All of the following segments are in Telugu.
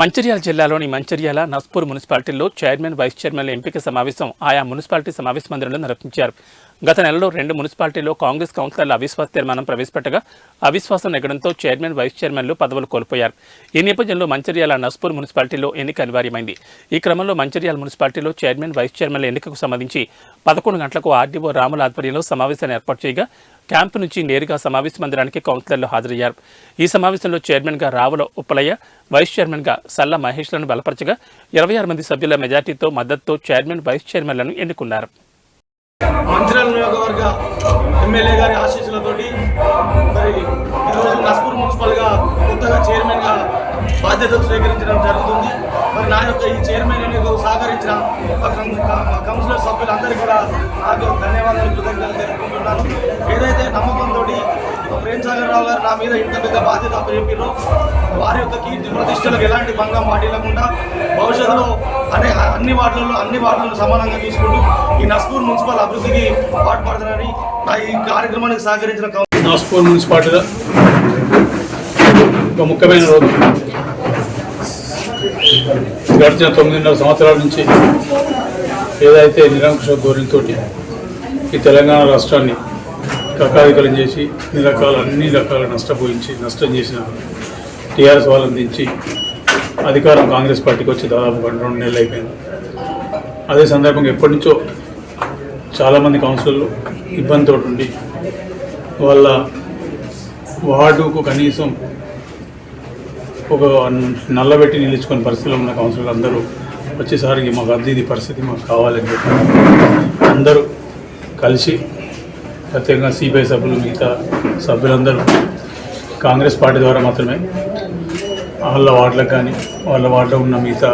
మంచిర్యాల జిల్లాలోని మంచిర్యాల నస్పూర్ మున్సిపాలిటీల్లో చైర్మన్ వైస్ చైర్మన్ల ఎంపిక సమావేశం ఆయా మున్సిపాలిటీ సమావేశ మందిరంలో నిర్వహించారు. గత నెలలో రెండు మున్సిపాలిటీల్లో కాంగ్రెస్ కౌన్సిలర్ల అవిశ్వాస తీర్మానం ప్రవేశపెట్టగా అవిశ్వాసం ఎగడంతో చైర్మన్ వైస్ చైర్మన్లు పదవులు కోల్పోయారు. ఈ నేపథ్యంలో మంచిర్యాల నస్పూర్ మున్సిపాలిటీలో ఎన్నిక అనివార్యమైంది. ఈ క్రమంలో మంచిర్యాల మున్సిపాలిటీలో చైర్మన్ వైస్ చైర్మన్ల ఎన్నికకు సంబంధించి పదకొండు గంటలకు ఆర్డీఓ రాముల ఆధ్వర్యంలో సమావేశాన్ని ఏర్పాటు చేయగా క్యాంపు నుంచి నేరుగా సమావేశ మందిరానికి కౌన్సిలర్లు హాజరయ్యారు. ఈ సమావేశంలో చైర్మన్గా రావుల ఉప్పలయ్య వైస్ చైర్మన్గా సల్ల మహేష్లను బలపరచగా ఇరవై ఆరు మంది సభ్యుల మెజార్టీతో మద్దతుతో చైర్మన్ వైస్ చైర్మన్లను ఎన్నుకున్నారు. మంచిర్యాల నియోజకవర్గ ఎమ్మెల్యే గారి ఆశీస్సులతోటి మరి ఈరోజు నస్పూర్ మున్సిపల్గా కొత్తగా చైర్మన్గా బాధ్యతలు స్వీకరించడం జరుగుతుంది. మరి నా యొక్క ఈ చైర్మన్ ఎన్నికకు సహకరించిన మా కౌన్సిలర్ సభ్యులందరికీ కూడా నాకు ధన్యవాదాలు కృతజ్ఞతలు తెలుపుకుంటున్నాను. ఏదైతే నమ్మకంతో ప్రేమ్ సాగర్ రావు గారు నా మీద ఇంత పెద్ద బాధ్యత చెప్పారో వారి యొక్క కీర్తి ప్రతిష్టలకు ఎలాంటి భంగం వాటిల్లకుండా భవిష్యత్తులో అనే అన్ని వార్డులలో అన్ని వార్డులను సమానంగా చూసుకుంటూ ఈ నస్పూర్ మున్సిపల్ అభివృద్ధికి పాటుపడుతున్నారని నా ఈ కార్యక్రమానికి సహకరించిన నస్పూర్ నాస్పూర్ మున్సిపాలిటీలో ఒక ముఖ్యమైన రోజు గడిచిన తొమ్మిదిన్నర సంవత్సరాల నుంచి ఏదైతే నిరంకుశ ధోరణితో ఈ తెలంగాణ రాష్ట్రాన్ని కకాదికలం చేసి అన్ని రకాల అన్ని రకాల నష్టపోయించి నష్టం చేసిన టీఆర్ఎస్ వాళ్ళని దించి అధికారం కాంగ్రెస్ పార్టీకి వచ్చి దాదాపు రెండు నెలలు అయిపోయింది. అదే సందర్భంగా ఎప్పటి నుంచో చాలామంది కౌన్సిలర్లు ఇబ్బందితో ఉండి వాళ్ళ వార్డుకు కనీసం ఒక నల్లబెట్టి నిలుచుకునే పరిస్థితిలో ఉన్న కౌన్సిలర్లు అందరూ వచ్చేసరికి మాకు అది ఇది పరిస్థితి మాకు కావాలని చెప్పి అందరూ కలిసి ప్రత్యేకంగా సిపిఐ సభ్యులు మిగతా సభ్యులందరూ కాంగ్రెస్ పార్టీ ద్వారా మాత్రమే వాళ్ళ వార్డులకు కానీ వాళ్ళ వార్డులో ఉన్న మిగతా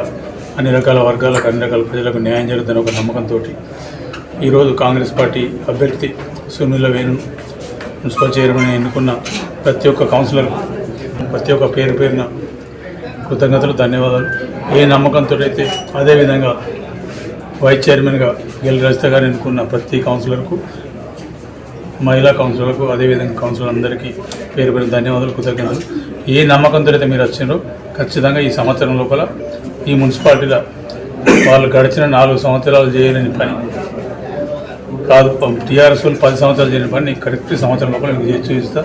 అన్ని రకాల వర్గాలకు అన్ని రకాల ప్రజలకు న్యాయం జరుగుతుందని ఒక నమ్మకంతో ఈరోజు కాంగ్రెస్ పార్టీ అభ్యర్థి సునీల వేణు మున్సిపల్ చైర్మన్ ఎన్నుకున్న ప్రతి ఒక్క కౌన్సిలర్ ప్రతి ఒక్క పేరు పేరున కృతజ్ఞతలు ధన్యవాదాలు. ఏ నమ్మకంతో అయితే అదేవిధంగా వైస్ చైర్మన్గా గెల్ రజిత గారు ఎన్నుకున్న ప్రతి కౌన్సిలర్కు మహిళా కౌన్సిలర్లకు అదేవిధంగా కౌన్సిలర్ అందరికీ పేరు పేరు ధన్యవాదాలు కృతజ్ఞతలు. ఏ నమ్మకంతో అయితే మీరు వచ్చినారో ఖచ్చితంగా ఈ సంవత్సరం లోపల ఈ మున్సిపాలిటీలో వాళ్ళు గడిచిన నాలుగు సంవత్సరాలు చేయలేని పని. కాదు టీఆర్ఎస్ వాళ్ళు పది సంవత్సరాలు చేయని పని కరెక్ట్ సంవత్సరం లోపల మీకు చేసి చూపిస్తా.